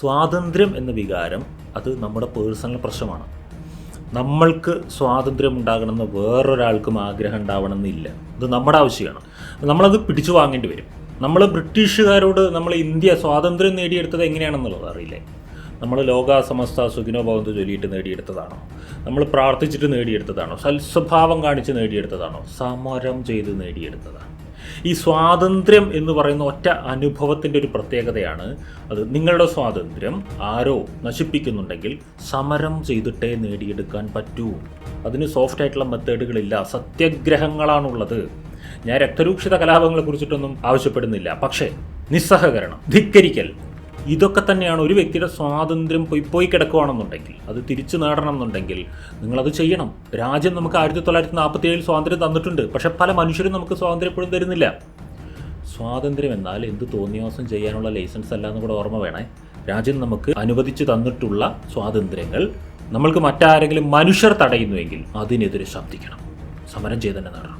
സ്വാതന്ത്ര്യം എന്ന വികാരം അത് നമ്മുടെ പേഴ്സണൽ പ്രശ്നമാണ്. നമ്മൾക്ക് സ്വാതന്ത്ര്യം ഉണ്ടാകണമെന്ന് വേറൊരാൾക്കും ആഗ്രഹം ഉണ്ടാവണമെന്നില്ല. ഇത് നമ്മുടെ ആവശ്യമാണ്. നമ്മളത് പിടിച്ചു വാങ്ങേണ്ടി വരും. നമ്മൾ ബ്രിട്ടീഷുകാരോട് നമ്മൾ ഇന്ത്യ സ്വാതന്ത്ര്യം നേടിയെടുത്തത് എങ്ങനെയാണെന്നുള്ളത് അറിയില്ലേ? നമ്മൾ ലോക സമസ്ത സുഖിനോ ഭവന്ത് ചൊല്ലിയിട്ട് നേടിയെടുത്തതാണോ? നമ്മൾ പ്രാർത്ഥിച്ചിട്ട് നേടിയെടുത്തതാണോ? സൽസ്വഭാവം കാണിച്ച് നേടിയെടുത്തതാണോ? സമരം ചെയ്ത് നേടിയെടുത്തതാണ്? ഈ സ്വാതന്ത്ര്യം എന്ന് പറയുന്ന ഒറ്റ അനുഭവത്തിന്റെ ഒരു പ്രത്യേകതയാണ് അത്. നിങ്ങളുടെ സ്വാതന്ത്ര്യം ആരോ നശിപ്പിക്കുന്നുണ്ടെങ്കിൽ സമരം ചെയ്തിട്ടേ നേടിയെടുക്കാൻ പറ്റൂ. അതിന് സോഫ്റ്റ് ആയിട്ടുള്ള മെത്തേഡുകളില്ല. സത്യഗ്രഹങ്ങളാണുള്ളത്. ഞാൻ രക്തരൂക്ഷിത കലാപങ്ങളെ കുറിച്ചിട്ടൊന്നും ആവശ്യപ്പെടുന്നില്ല. പക്ഷേ നിസ്സഹകരണം ധിക്കരിക്കൽ ഇതൊക്കെ തന്നെയാണ് ഒരു വ്യക്തിയുടെ സ്വാതന്ത്ര്യം പോയി പോയി കിടക്കുകയാണെന്നുണ്ടെങ്കിൽ അത് തിരിച്ചു നേടണം എന്നുണ്ടെങ്കിൽ നിങ്ങളത് ചെയ്യണം. രാജ്യം നമുക്ക് ആയിരത്തി തൊള്ളായിരത്തി നാൽപ്പത്തി ഏഴിൽ സ്വാതന്ത്ര്യം തന്നിട്ടുണ്ട്. പക്ഷെ പല മനുഷ്യരും നമുക്ക് സ്വാതന്ത്ര്യം എപ്പോഴും തരുന്നില്ല. സ്വാതന്ത്ര്യം എന്നാൽ എന്ത് തോന്നിയാസം ചെയ്യാനുള്ള ലൈസൻസ് അല്ല എന്ന് കൂടെ ഓർമ്മ വേണേ. രാജ്യം നമുക്ക് അനുവദിച്ചു തന്നിട്ടുള്ള സ്വാതന്ത്ര്യങ്ങൾ നമ്മൾക്ക് മറ്റാരെങ്കിലും മനുഷ്യർ തടയുന്നുവെങ്കിൽ അതിനെതിരെ ശബ്ദിക്കണം. സമരം ചെയ്ത് തന്നെ നേടണം.